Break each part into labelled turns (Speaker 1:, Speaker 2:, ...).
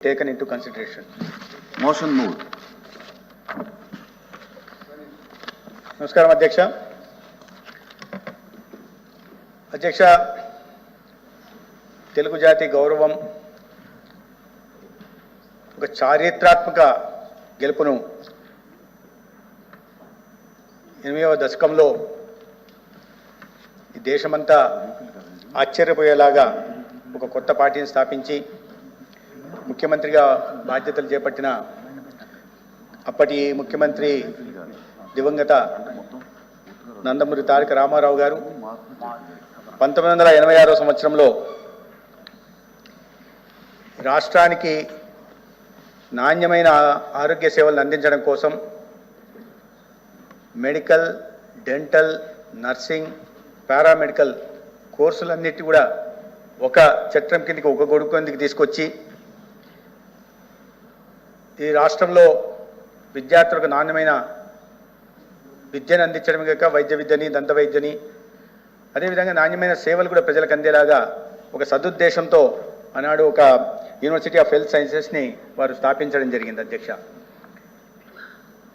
Speaker 1: taken into consideration.
Speaker 2: Motion moved.
Speaker 1: నమస్కారం అధ్యక్ష అధ్యక్ష తెలుగు జాతి గౌరవం ఒక చారిత్రాత్మక గెలుపును ఎనిమిదవ దశకంలో ఈ దేశమంతా ఆశ్చర్యపోయేలాగా ఒక కొత్త పార్టీని స్థాపించి ముఖ్యమంత్రిగా బాధ్యతలు చేపట్టిన అప్పటి ముఖ్యమంత్రి దివంగత నందమూరి తారక రామారావు గారు పంతొమ్మిది వందల ఎనభై ఆరో సంవత్సరంలో రాష్ట్రానికి నాణ్యమైన ఆరోగ్య సేవలను అందించడం కోసం మెడికల్ డెంటల్ నర్సింగ్ పారామెడికల్ కోర్సులన్నిటి కూడా ఒక చట్టం కిందకి ఒక గొడుగు కిందకి తీసుకొచ్చి ఈ రాష్ట్రంలో విద్యార్థులకు నాణ్యమైన విద్యను అందించడమే కాక వైద్య విద్యని దంత వైద్యని అదేవిధంగా నాణ్యమైన సేవలు కూడా ప్రజలకు అందేలాగా ఒక సదుద్దేశంతో ఆనాడు ఒక యూనివర్సిటీ ఆఫ్ హెల్త్ సైన్సెస్ని వారు స్థాపించడం జరిగింది అధ్యక్ష.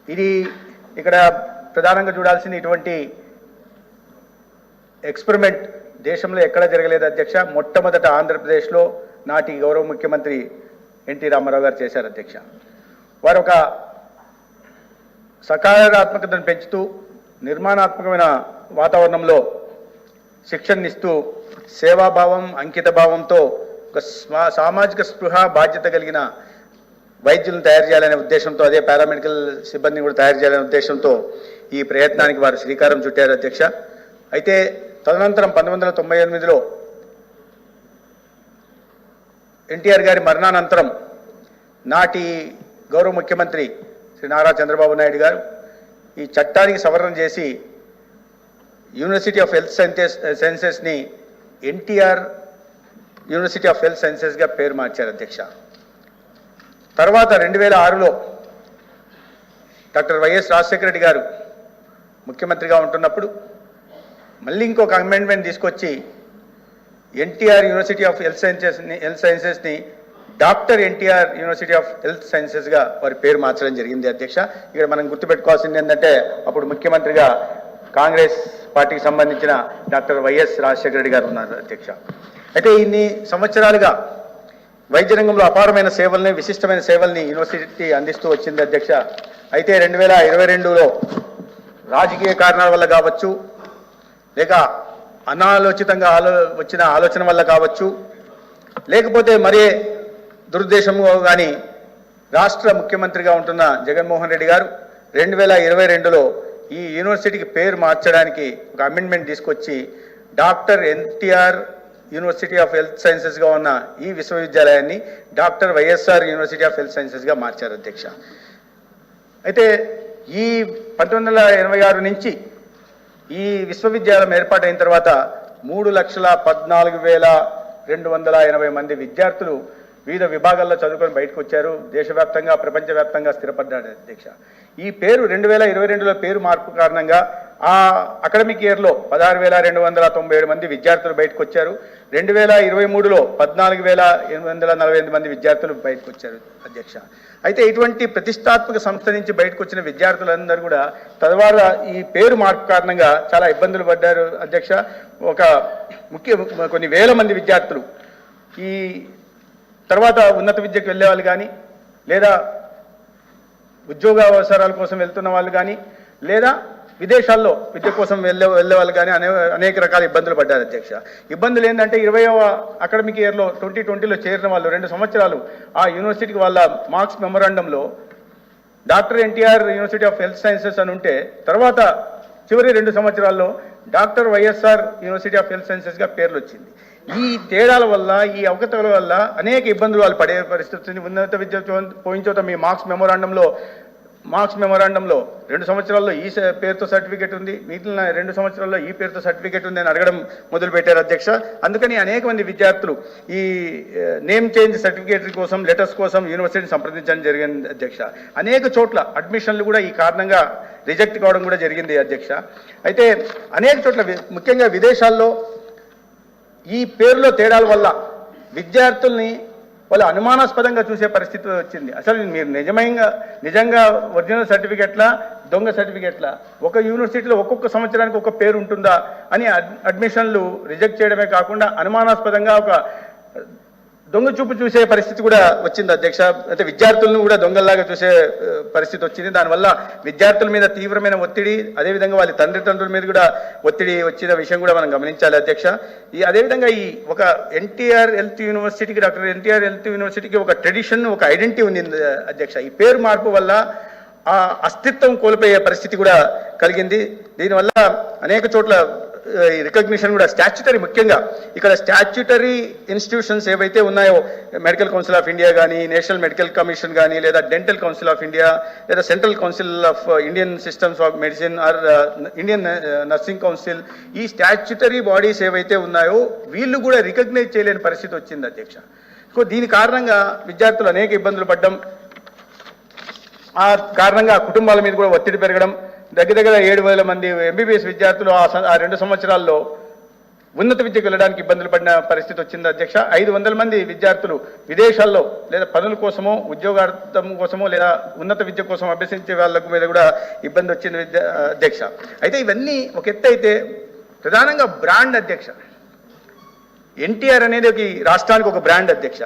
Speaker 1: ఇది ఇక్కడ ప్రధానంగా చూడాల్సింది ఇటువంటి ఎక్స్పెరిమెంట్ దేశంలో ఎక్కడ జరగలేదు అధ్యక్ష. మొట్టమొదట ఆంధ్రప్రదేశ్లో నాటి గౌరవ ముఖ్యమంత్రి ఎన్టీ రామారావు గారు చేశారు అధ్యక్ష. వారు ఒక సకారాత్మకతను పెంచుతూ నిర్మాణాత్మకమైన వాతావరణంలో శిక్షణనిస్తూ సేవాభావం అంకిత భావంతో ఒక స్వా- సామాజిక స్పృహ బాధ్యత కలిగిన వైద్యులను తయారు చేయాలనే ఉద్దేశంతో అదే పారామెడికల్ సిబ్బందిని కూడా తయారు చేయాలనే ఉద్దేశంతో ఈ ప్రయత్నానికి వారు శ్రీకారం చుట్టారు అధ్యక్ష. అయితే తదనంతరం పంతొమ్మిది వందల తొంభై ఎనిమిదిలో ఎన్టీఆర్ గారి మరణానంతరం నాటి గౌరవ ముఖ్యమంత్రి శ్రీ నారా చంద్రబాబు నాయుడు గారు ఈ చట్టానికి సవరణ చేసి యూనివర్సిటీ ఆఫ్ హెల్త్ సైన్సెస్ సైన్సెస్ని ఎన్టీఆర్ యూనివర్సిటీ ఆఫ్ హెల్త్ సైన్సెస్గా పేరు మార్చారు అధ్యక్ష. తర్వాత రెండు వేల ఆరులో డాక్టర్ వైఎస్ రాజశేఖర రెడ్డి గారు ముఖ్యమంత్రిగా ఉంటున్నప్పుడు మళ్ళీ ఇంకొక అమెండ్మెంట్ తీసుకొచ్చి ఎన్టీఆర్ యూనివర్సిటీ ఆఫ్ హెల్త్ సైన్సెస్ని health సైన్సెస్ని doctor NTR university of health సైన్సెస్గా వారి పేరు మార్చడం జరిగింది అధ్యక్ష. ఇక్కడ మనం గుర్తుపెట్టుకోవాల్సింది ఏంటంటే అప్పుడు ముఖ్యమంత్రిగా కాంగ్రెస్ పార్టీకి సంబంధించిన డాక్టర్ వైఎస్ రాజశేఖర రెడ్డి గారు ఉన్నారు అధ్యక్ష. అయితే ఇన్ని సంవత్సరాలుగా వైద్య రంగంలో అపారమైన సేవల్ని విశిష్టమైన సేవల్ని యూనివర్సిటీ అందిస్తూ వచ్చింది అధ్యక్ష. అయితే రెండు వేల ఇరవై రెండులో రాజకీయ కారణాల వల్ల కావచ్చు లేక అనాలోచితంగా ఆలో వచ్చిన ఆలోచన వల్ల కావచ్చు లేకపోతే మరే దురుద్దేశము కానీ రాష్ట్ర ముఖ్యమంత్రిగా ఉంటున్న జగన్మోహన్ రెడ్డి గారు రెండు వేల ఇరవై రెండులో ఈ యూనివర్సిటీకి పేరు మార్చడానికి ఒక అమెండ్మెంట్ తీసుకొచ్చి doctor NTR university of health సైన్సెస్గా ఉన్న ఈ విశ్వవిద్యాలయాన్ని doctor YSR university of health సైన్సెస్గా మార్చారు అధ్యక్ష. అయితే ఈ పంతొమ్మిది వందల ఎనభై ఆరు నుంచి ఈ విశ్వవిద్యాలయం ఏర్పాటైన తర్వాత మూడు లక్షల పద్నాలుగు వేల రెండు వందల ఎనభై మంది విద్యార్థులు వివిధ విభాగాల్లో చదువుకొని బయటకు వచ్చారు. దేశవ్యాప్తంగా ప్రపంచవ్యాప్తంగా స్థిరపడ్డాడు అధ్యక్ష. ఈ పేరు రెండు వేల ఇరవై రెండులో పేరు మార్పు కారణంగా ఆ అకాడమిక్ ఇయర్లో పదహారు వేల రెండు వందల తొంభై ఏడు మంది విద్యార్థులు బయటకు వచ్చారు. రెండు వేల ఇరవై మూడులో పద్నాలుగు వేల ఎనిమిది వందల నలభై ఎనిమిది మంది విద్యార్థులు బయటకు వచ్చారు అధ్యక్ష. అయితే ఇటువంటి ప్రతిష్టాత్మక సంస్థ నుంచి బయటకు వచ్చిన విద్యార్థులందరూ కూడా తద్వారా ఈ పేరు మార్పు కారణంగా చాలా ఇబ్బందులు పడ్డారు అధ్యక్ష. ఒక ముఖ్య కొన్ని వేల మంది విద్యార్థులు ఈ తర్వాత ఉన్నత విద్యకు వెళ్ళే వాళ్ళు కానీ లేదా ఉద్యోగ అవసరాల కోసం వెళ్తున్న వాళ్ళు కానీ లేదా విదేశాల్లో విద్య కోసం వెళ్ళే వెళ్ళే వాళ్ళు కానీ అనే అనేక రకాల ఇబ్బందులు పడ్డారు అధ్యక్ష. ఇబ్బందులు ఏంటంటే ఇరవైవ అకాడమిక్ ఇయర్లో ట్వంటీ ట్వంటీలో చేరిన వాళ్ళు రెండు సంవత్సరాలు ఆ యూనివర్సిటీకి వాళ్ళ marks మెమరాండంలో doctor NTR university of health sciences అని ఉంటే తర్వాత చివరి రెండు సంవత్సరాల్లో doctor YSR university of health సైన్సెస్గా పేర్లు వచ్చింది ఈ తేడాల వల్ల ఈ అవకతవల వల్ల అనేక ఇబ్బందులు వాళ్ళు పడే పరిస్థితి ఉన్నత విద్య చో- చోట మీ మార్క్స్ మెమోరాండంలో మార్క్స్ మెమోరాండంలో రెండు సంవత్సరాల్లో ఈ స- పేరుతో సర్టిఫికేట్ ఉంది. మిగిలిన రెండు సంవత్సరాల్లో ఈ పేరుతో సర్టిఫికేట్ ఉంది అని అడగడం మొదలుపెట్టారు అధ్యక్ష. అందుకని అనేక మంది విద్యార్థులు ఈ నేమ్ చేంజ్ సర్టిఫికేట్ కోసం లెటర్స్ కోసం యూనివర్సిటీని సంప్రదించడం జరిగింది అధ్యక్ష. అనేక చోట్ల అడ్మిషన్లు కూడా ఈ కారణంగా రిజెక్ట్ కావడం కూడా జరిగింది అధ్యక్ష. అయితే అనేక చోట్ల వి- ముఖ్యంగా విదేశాల్లో ఈ పేరులో తేడాల వల్ల విద్యార్థుల్ని వాళ్ళు అనుమానాస్పదంగా చూసే పరిస్థితి వచ్చింది. అసలు మీరు నిజమైన నిజంగా ఒరిజినల్ సర్టిఫికెట్లా దొంగ సర్టిఫికెట్లా? ఒక యూనివర్సిటీలో ఒక్కొక్క సంవత్సరానికి ఒక పేరు ఉంటుందా అని అడ్మిషన్లు రిజెక్ట్ చేయడమే కాకుండా అనుమానాస్పదంగా ఒక దొంగ చూపు చూసే పరిస్థితి కూడా వచ్చింది అధ్యక్ష. అంటే విద్యార్థులను కూడా దొంగల్లాగా చూసే పరిస్థితి వచ్చింది. దానివల్ల విద్యార్థుల మీద తీవ్రమైన ఒత్తిడి అదేవిధంగా వాళ్ళ తండ్రిదండ్రుల మీద కూడా ఒత్తిడి వచ్చిన విషయం కూడా మనం గమనించాలి అధ్యక్ష. ఈ అదేవిధంగా ఈ ఒక ఎన్టీఆర్ హెల్త్ యూనివర్సిటీకి డాక్టర్ ఎన్టీఆర్ హెల్త్ యూనివర్సిటీకి ఒక ట్రెడిషన్ ఒక ఐడెంటిటీ ఉంది అధ్యక్ష. ఈ పేరు మార్పు వల్ల ఆ అస్తిత్వం కోల్పోయే పరిస్థితి కూడా కలిగింది. దీనివల్ల అనేక చోట్ల రికగ్నిషన్ కూడా స్టాచ్యుటరీ ముఖ్యంగా. ఇక్కడ స్టాచ్యుటరీ ఇన్స్టిట్యూషన్స్ ఏవైతే ఉన్నాయో మెడికల్ కౌన్సిల్ ఆఫ్ ఇండియా కానీ నేషనల్ మెడికల్ కమిషన్ కానీ లేదా డెంటల్ కౌన్సిల్ ఆఫ్ ఇండియా లేదా central council of Indian systems of medicine or Indian nursing council ఈ స్టాచ్యుటరీ బాడీస్ ఏవైతే ఉన్నాయో వీళ్ళు కూడా రికగ్నైజ్ చేయలేని పరిస్థితి వచ్చింది అధ్యక్ష. సో దీని కారణంగా విద్యార్థులు అనేక ఇబ్బందులు పడ్డం ఆ కారణంగా కుటుంబాల మీద కూడా ఒత్తిడి పెరగడం దగ్గర దగ్గర ఏడు వేల మంది ఎంబీబీఎస్ విద్యార్థులు ఆ ఆ రెండు సంవత్సరాల్లో ఉన్నత విద్యకు వెళ్ళడానికి ఇబ్బందులు పడిన పరిస్థితి వచ్చింది అధ్యక్ష. ఐదు వందల మంది విద్యార్థులు విదేశాల్లో లేదా పనుల కోసమో ఉద్యోగార్థం కోసమో లేదా ఉన్నత విద్య కోసం అభ్యసించే వాళ్ళకు మీద కూడా ఇబ్బంది వచ్చింది విద్య అధ్యక్ష. అయితే ఇవన్నీ ఒక ఎత్తు అయితే ప్రధానంగా బ్రాండ్ అధ్యక్ష. ఎన్టీఆర్ అనేది ఒక రాష్ట్రానికి ఒక బ్రాండ్ అధ్యక్ష.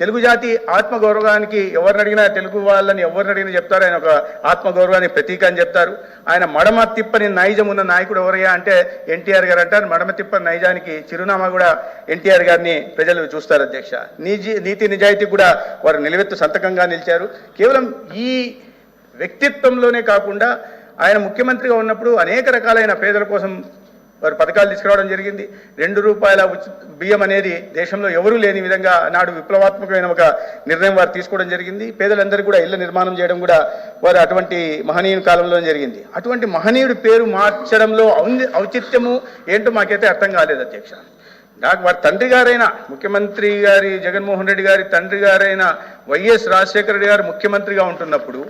Speaker 1: తెలుగు జాతి ఆత్మగౌరవానికి ఎవరిని అడిగినా తెలుగు వాళ్ళని ఎవరిని అడిగినా చెప్తారు. ఆయన ఒక ఆత్మగౌరవానికి ప్రతీక అని చెప్తారు. ఆయన మడమ తిప్పని నైజం ఉన్న నాయకుడు ఎవరయ్యా అంటే ఎన్టీఆర్ గారు అంటారు. మడమ తిప్పని నైజానికి చిరునామా కూడా ఎన్టీఆర్ గారిని ప్రజలు చూస్తారు అధ్యక్ష. నీజి నీతి నిజాయితీ కూడా వారు నిలవెత్తు సంతకంగా నిలిచారు. కేవలం ఈ వ్యక్తిత్వంలోనే కాకుండా ఆయన ముఖ్యమంత్రిగా ఉన్నప్పుడు అనేక రకాలైన పేదల కోసం వారు పథకాలు తీసుకురావడం జరిగింది. రెండు రూపాయల బియ్యం అనేది దేశంలో ఎవరూ లేని విధంగా నాడు విప్లవాత్మకమైన ఒక నిర్ణయం వారు తీసుకోవడం జరిగింది. పేదలందరూ కూడా ఇళ్ళ నిర్మాణం చేయడం కూడా వారు అటువంటి మహనీయుని కాలంలో జరిగింది. అటువంటి మహనీయుడి పేరు మార్చడంలో ఔచిత్యము ఏంటో మాకైతే అర్థం కాలేదు అధ్యక్ష. నాకు వారి తండ్రి గారైన ముఖ్యమంత్రి గారి జగన్మోహన్ రెడ్డి గారి తండ్రి గారైన వైఎస్ రాజశేఖర రెడ్డి గారు ముఖ్యమంత్రిగా ఉంటున్నప్పుడు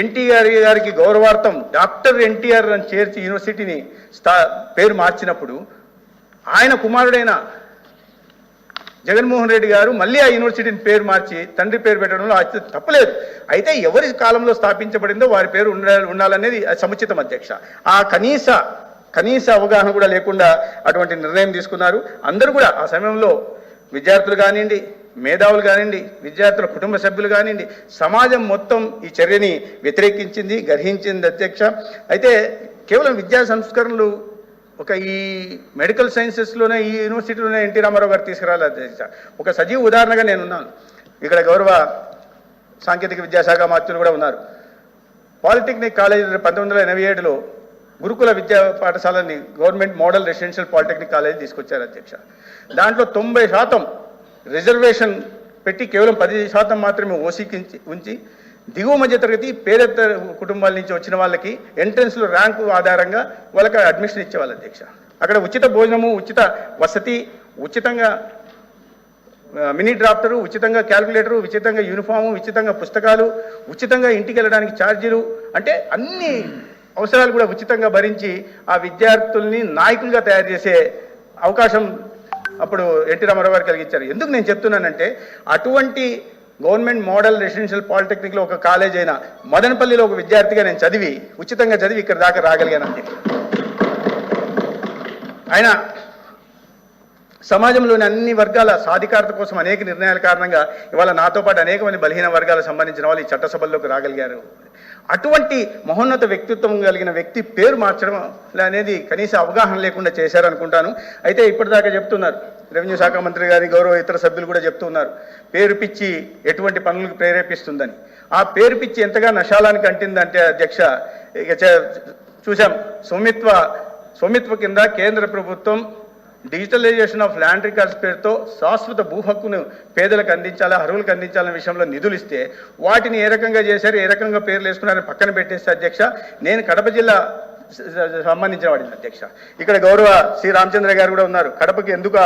Speaker 1: ఎన్టీఆర్ గారికి గౌరవార్థం డాక్టర్ ఎన్టీఆర్ అని చేర్చి యూనివర్సిటీని స్థా పేరు మార్చినప్పుడు ఆయన కుమారుడైన జగన్మోహన్ రెడ్డి గారు మళ్ళీ ఆ యూనివర్సిటీని పేరు మార్చి తండ్రి పేరు పెట్టడంలో తప్పలేదు. అయితే ఎవరి కాలంలో స్థాపించబడిందో వారి పేరు ఉండాలనేది సముచితం అధ్యక్ష. ఆ కనీస కనీస అవగాహన కూడా లేకుండా అటువంటి నిర్ణయం తీసుకున్నారు. అందరూ కూడా ఆ సమయంలో విద్యార్థులు కానివ్వండి మేధావులు కానివ్వండి విద్యార్థుల కుటుంబ సభ్యులు కానివ్వండి సమాజం మొత్తం ఈ చర్యని వ్యతిరేకించింది గ్రహించింది అధ్యక్ష. అయితే కేవలం విద్యా సంస్కరణలు ఒక ఈ మెడికల్ సైన్సెస్లోనే ఈ యూనివర్సిటీలోనే ఎన్టీ రామారావు గారు తీసుకురాలి అధ్యక్ష. ఒక సజీవ ఉదాహరణగా నేను ఉన్నాను. ఇక్కడ గౌరవ సాంకేతిక విద్యాశాఖ మంత్రులు కూడా ఉన్నారు. పాలిటెక్నిక్ కాలేజ్ పంతొమ్మిది వందల ఎనభై ఏడులో గురుకుల విద్యా పాఠశాలని government model residential polytechnic college తీసుకొచ్చారు అధ్యక్ష. దాంట్లో తొంభై శాతం రిజర్వేషన్ పెట్టి కేవలం పది శాతం మాత్రమే ఓసీకి ఉంచి- ఉంచి దిగువ మధ్య తరగతి పేద కుటుంబాల నుంచి వచ్చిన వాళ్ళకి ఎంట్రన్స్లో ర్యాంకు ఆధారంగా వాళ్ళకి అడ్మిషన్ ఇచ్చేవాళ్ళు అధ్యక్ష. అక్కడ ఉచిత భోజనము ఉచిత వసతి ఉచితంగా మినీ డ్రాఫ్టరు ఉచితంగా క్యాల్కులేటరు ఉచితంగా యూనిఫాము ఉచితంగా పుస్తకాలు ఉచితంగా ఇంటికి వెళ్ళడానికి ఛార్జీలు అంటే అన్ని అవసరాలు కూడా ఉచితంగా భరించి ఆ విద్యార్థుల్ని నాయకులుగా తయారు చేసే అవకాశం అప్పుడు ఎన్టీ రామారావు గారు కలిగించారు. ఎందుకు నేను చెప్తున్నానంటే అటువంటి గవర్నమెంట్ మోడల్ రెసిడెన్షియల్ పాలిటెక్నిక్లో ఒక కాలేజ్ అయిన మదనపల్లిలో ఒక విద్యార్థిగా నేను చదివి ఉచితంగా చదివి ఇక్కడ దాకా రాగలిగాను ఆయన సమాజంలోని అన్ని వర్గాల సాధికారత కోసం అనేక నిర్ణయాల కారణంగా ఇవాళ నాతో పాటు అనేక మంది బలహీన వర్గాలకు సంబంధించిన వాళ్ళు ఈ చట్టసభల్లోకి రాగలిగారు. అటువంటి మహోన్నత వ్యక్తిత్వం కలిగిన వ్యక్తి పేరు మార్చడం అనేది కనీస అవగాహన లేకుండా చేశారనుకుంటాను. అయితే ఇప్పటిదాకా చెప్తున్నారు. రెవెన్యూ శాఖ మంత్రి గారి గౌరవ ఇతర సభ్యులు కూడా చెప్తున్నారు. పేరు పిచ్చి ఎటువంటి పనులకు ప్రేరేపిస్తుందని. ఆ పేరు పిచ్చి ఎంతగా నశాలానికి అంటిందంటే అధ్యక్ష ఇక చూసాం స్వామిత్వ స్వామిత్వ కింద కేంద్ర ప్రభుత్వం డిజిటలైజేషన్ ఆఫ్ ల్యాండ్ రికార్డ్స్ పేరుతో శాశ్వత భూ హక్కును పేదలకు అందించాలా అర్హులకు అందించాలనే విషయంలో నిధులు ఇస్తే వాటిని ఏ రకంగా చేశారు ఏ రకంగా పేర్లు వేసుకున్నారని పక్కన పెట్టేస్తే అధ్యక్ష నేను కడప జిల్లా సంబంధించిన వాడిని అధ్యక్ష. ఇక్కడ గౌరవ శ్రీ రామచంద్ర గారు కూడా ఉన్నారు. కడపకి ఎందుకు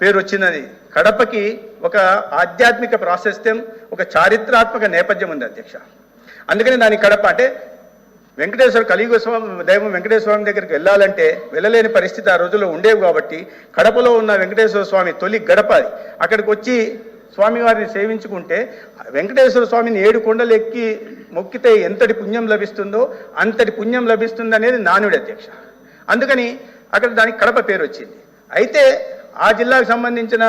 Speaker 1: పేరు వచ్చిందని. కడపకి ఒక ఆధ్యాత్మిక ప్రాశస్త్యం ఒక చారిత్రాత్మక నేపథ్యం ఉంది అధ్యక్ష. అందుకని దాని కడప అంటే వెంకటేశ్వర కలియుగ స్వామి దైవం వెంకటేశ్వర స్వామి దగ్గరికి వెళ్ళాలంటే వెళ్ళలేని పరిస్థితి ఆ రోజుల్లో ఉండేవి కాబట్టి కడపలో ఉన్న వెంకటేశ్వర స్వామి తొలి గడప అది. అక్కడికి వచ్చి స్వామివారిని సేవించుకుంటే వెంకటేశ్వర స్వామిని ఏడు కొండలు ఎక్కి మొక్కితే ఎంతటి పుణ్యం లభిస్తుందో అంతటి పుణ్యం లభిస్తుంది అనేది నానుడి అధ్యక్ష. అందుకని అక్కడ దానికి కడప పేరు వచ్చింది. అయితే ఆ జిల్లాకు సంబంధించిన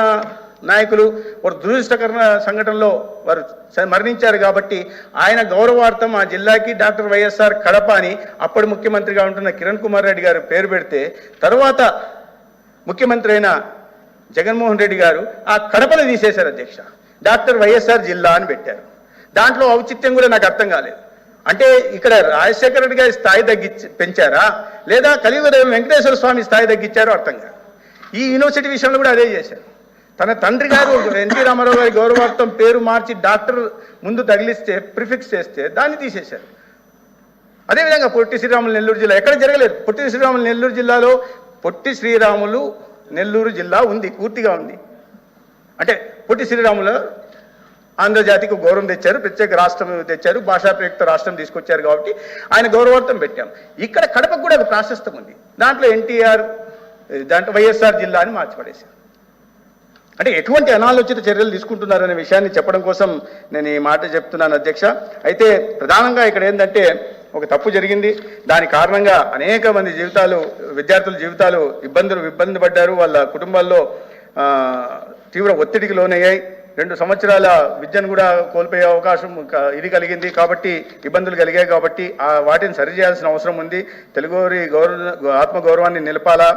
Speaker 1: నాయకులు వారు దురదృష్టకరణ సంఘటనలో వారు మరణించారు కాబట్టి ఆయన గౌరవార్థం ఆ జిల్లాకి డాక్టర్ వైఎస్ఆర్ కడప అని అప్పటి ముఖ్యమంత్రిగా ఉంటున్న కిరణ్ కుమార్ రెడ్డి గారు పేరు పెడితే తర్వాత ముఖ్యమంత్రి అయిన జగన్మోహన్ రెడ్డి గారు ఆ కడపను తీసేశారు అధ్యక్ష. డాక్టర్ వైఎస్ఆర్ జిల్లా అని పెట్టారు. దాంట్లో ఔచిత్యం కూడా నాకు అర్థం కాలేదు. అంటే ఇక్కడ రాజశేఖర రెడ్డి గారి స్థాయి తగ్గించి పెంచారా? లేదా కలియుగదేవులు వెంకటేశ్వర స్వామి స్థాయి తగ్గించారో అర్థం కాదు. ఈ యూనివర్సిటీ విషయంలో కూడా అదే చేశారు. తన తండ్రి గారు ఎన్టీ రామారావు గారి గౌరవార్థం పేరు మార్చి డాక్టర్ ముందు తగిలిస్తే ప్రిఫిక్స్ చేస్తే దాన్ని తీసేశారు. అదేవిధంగా పొట్టి శ్రీరాములు నెల్లూరు జిల్లా ఎక్కడ జరగలేదు. పొట్టి శ్రీరాములు నెల్లూరు జిల్లాలో పొట్టి శ్రీరాములు నెల్లూరు జిల్లా ఉంది పూర్తిగా ఉంది. అంటే పొట్టి శ్రీరాములు ఆంధ్రజాతికి గౌరవం తెచ్చారు ప్రత్యేక రాష్ట్రం తెచ్చారు భాషా ప్రయుక్త రాష్ట్రం తీసుకొచ్చారు కాబట్టి ఆయన గౌరవార్థం పెట్టాం. ఇక్కడ కడపకు కూడా ఒక ప్రాశస్తం ఉంది. దాంట్లో ఎన్టీఆర్ దాంట్లో వైఎస్ఆర్ జిల్లా అని మార్చిపడేశారు. అంటే ఎటువంటి అనాలోచిత చర్యలు తీసుకుంటున్నారనే విషయాన్ని చెప్పడం కోసం నేను ఈ మాట చెప్తున్నాను అధ్యక్ష. అయితే ప్రధానంగా ఇక్కడ ఏంటంటే ఒక తప్పు జరిగింది. దాని కారణంగా అనేక మంది జీవితాలు విద్యార్థుల జీవితాలు ఇబ్బందులు ఇబ్బంది పడ్డారు. వాళ్ళ కుటుంబాల్లో తీవ్ర ఒత్తిడికి లోనయ్యాయి. రెండు సంవత్సరాల విద్యను కూడా కోల్పోయే అవకాశం ఇది కలిగింది కాబట్టి ఇబ్బందులు కలిగాయి కాబట్టి ఆ వాటిని సరిచేయాల్సిన అవసరం ఉంది. తెలుగువారి గౌరవ ఆత్మగౌరవాన్ని నిలపాలా?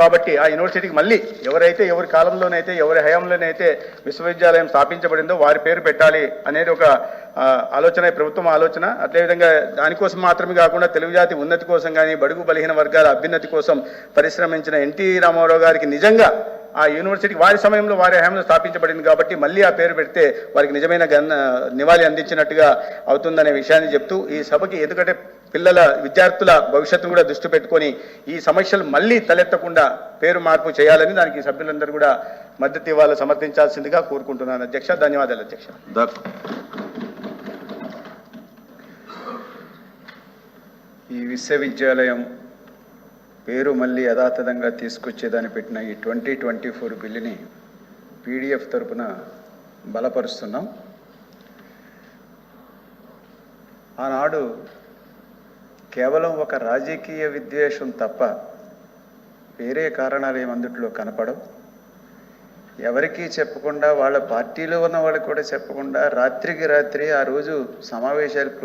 Speaker 1: కాబట్టి ఆ యూనివర్సిటీకి మళ్ళీ ఎవరైతే ఎవరి కాలంలోనైతే ఎవరి హయాంలోనైతే విశ్వవిద్యాలయం స్థాపించబడిందో వారి పేరు పెట్టాలి అనేది ఒక ఆలోచన ప్రభుత్వం ఆలోచన. అదేవిధంగా దానికోసం మాత్రమే కాకుండా తెలుగు జాతి ఉన్నతి కోసం కానీ బడుగు బలహీన వర్గాల అభ్యున్నతి కోసం పరిశ్రమించిన ఎన్టీ రామారావు గారికి నిజంగా ఆ యూనివర్సిటీ వారి సమయంలో వారి హయాంలో స్థాపించబడింది కాబట్టి మళ్ళీ ఆ పేరు పెడితే వారికి నిజమైన గన్ నివాళి అందించినట్టుగా అవుతుందనే విషయాన్ని చెప్తూ ఈ సభకి ఎందుకంటే పిల్లల విద్యార్థుల భవిష్యత్తును కూడా దృష్టి పెట్టుకొని ఈ సమస్యలు మళ్ళీ తలెత్తకుండా పేరు మార్పు చేయాలని దానికి సభ్యులందరూ కూడా మద్దతు ఇవ్వాలి సమర్థించాల్సిందిగా కోరుకుంటున్నాను. అధ్యక్ష ధన్యవాదాలు అధ్యక్ష.
Speaker 2: ఈ విశ్వవిద్యాలయం పేరు మళ్ళీ యథాతథంగా తీసుకొచ్చేదాన్ని పెట్టిన ఈ ట్వంటీ ట్వంటీ ఫోర్ బిల్లుని పీడిఎఫ్ తరపున బలపరుస్తున్నాం. ఆనాడు కేవలం ఒక రాజకీయ విద్వేషం తప్ప వేరే కారణాలు ఏమి అందుట్లో కనపడవు. ఎవరికీ చెప్పకుండా వాళ్ళ పార్టీలో ఉన్న వాళ్ళకి కూడా చెప్పకుండా రాత్రికి రాత్రి ఆ రోజు సమావేశాలు